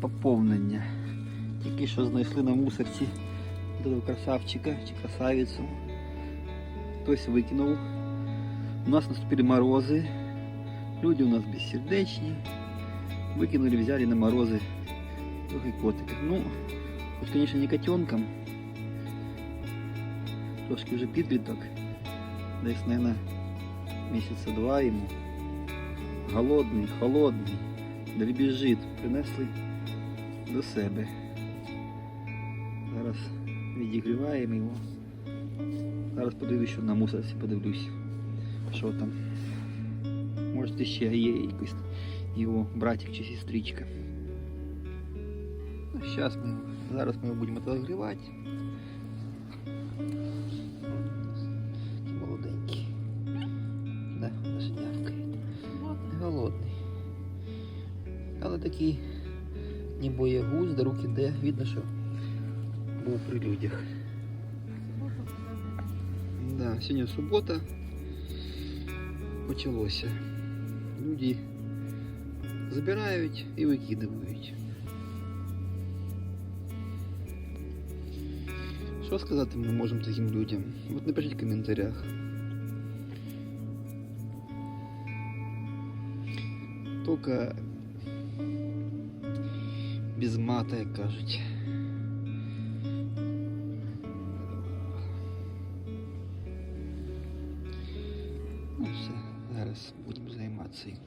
поповнення. Тільки що знайшли на мусорці того красавчика чи красавицю. Хтось викинув. У нас наступили морози. Люди у нас бессердечні. Викинули, взяли на морози трохи котика. Ну, хоч, конечно, не котенком. Трошки вже підліток. Десь, наверное, місяця два йому. Голодний, холодний, дребіжить, принесли до себе. Зараз відігріваємо його. Зараз подивлюсь, що на мусорці подивлюсь. Що там. Може ще є якийсь його братик чи сестричка. Ну, зараз ми, його- зараз ми його будемо розігрівати. Такий Молоденький. Да, даже нявкає. Не голодний. Але такий не боягуз, до рук іде, видно, що був при людях. Да, сьогодні субота. Почалося. Люди забирають і викидають. Що сказати ми можемо таким людям? От напишіть в коментарях. Тільки без мата, як кажуть. Ну все, зараз будемо займатися.